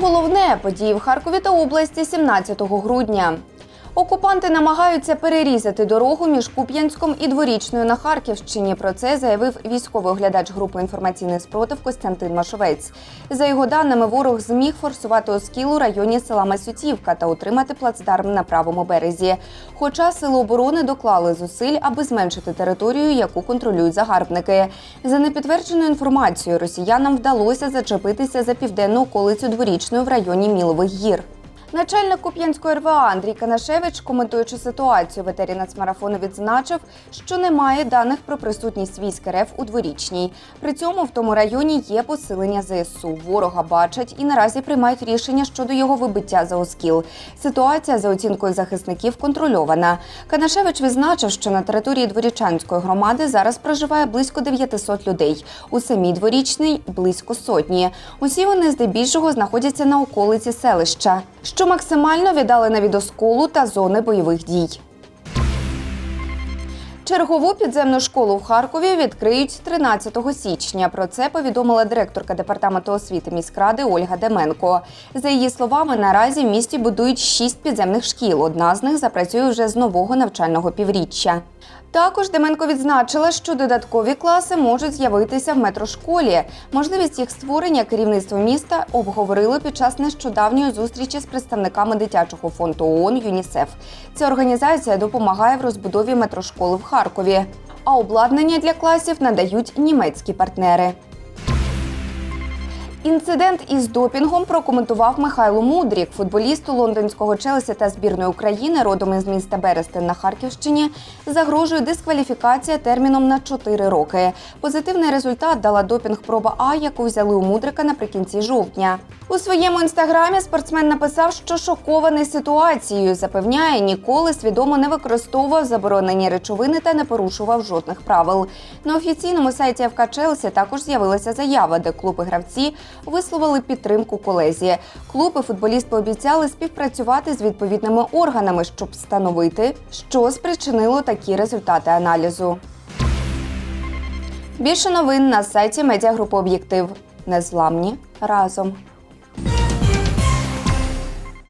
Головне події в Харкові та області 17 грудня. Окупанти намагаються перерізати дорогу між Куп'янськом і Дворічною на Харківщині. Про це заявив військовий оглядач групи інформаційний спротив Костянтин Машовець. За його даними, ворог зміг форсувати Оскіл у районі села Масютівка та утримати плацдарм на правому березі. Хоча сили оборони доклали зусиль, аби зменшити територію, яку контролюють загарбники. За непідтвердженою інформацією, росіянам вдалося зачепитися за південну околицю Дворічної в районі Мілових гір. Начальник Куп'янської РВА Андрій Канашевич, коментуючи ситуацію в етері нацмарафону, відзначив, що немає даних про присутність військ РФ у дворічній. При цьому в тому районі є посилення ЗСУ. Ворога бачать і наразі приймають рішення щодо його вибиття за оскіл. Ситуація за оцінкою захисників контрольована. Канашевич відзначив, що на території дворічанської громади зараз проживає близько 900 людей. У самій дворічній близько сотні. Усі вони здебільшого знаходяться на околиці селища, що максимально віддалена від осколу та зони бойових дій. Чергову підземну школу в Харкові відкриють 13 січня. Про це повідомила директорка департаменту освіти міськради Ольга Деменко. За її словами, наразі в місті будують шість підземних шкіл. Одна з них запрацює вже з нового навчального півріччя. Також Деменко відзначила, що додаткові класи можуть з'явитися в метрошколі. Можливість їх створення керівництво міста обговорило під час нещодавньої зустрічі з представниками дитячого фонду ООН ЮНІСЕФ. Ця організація допомагає в розбудові метрошколи в Харкові. А обладнання для класів надають німецькі партнери. Інцидент із допінгом прокоментував Михайло Мудрік, футболісту лондонського Челсі та збірної України, родом із міста Берестин на Харківщині, загрожує дискваліфікація терміном на 4 роки. Позитивний результат дала допінг-проба А, яку взяли у Мудрика наприкінці жовтня. У своєму інстаграмі спортсмен написав, що шокований ситуацією. Запевняє, ніколи свідомо не використовував заборонені речовини та не порушував жодних правил. На офіційному сайті ФК Челсі також з'явилася заява, де клуб і гравці висловили підтримку колезі. Клуб і футболіст пообіцяли співпрацювати з відповідними органами, щоб встановити, що спричинило такі результати аналізу. Більше новин на сайті медіагрупи Об'єктив. Незламні разом.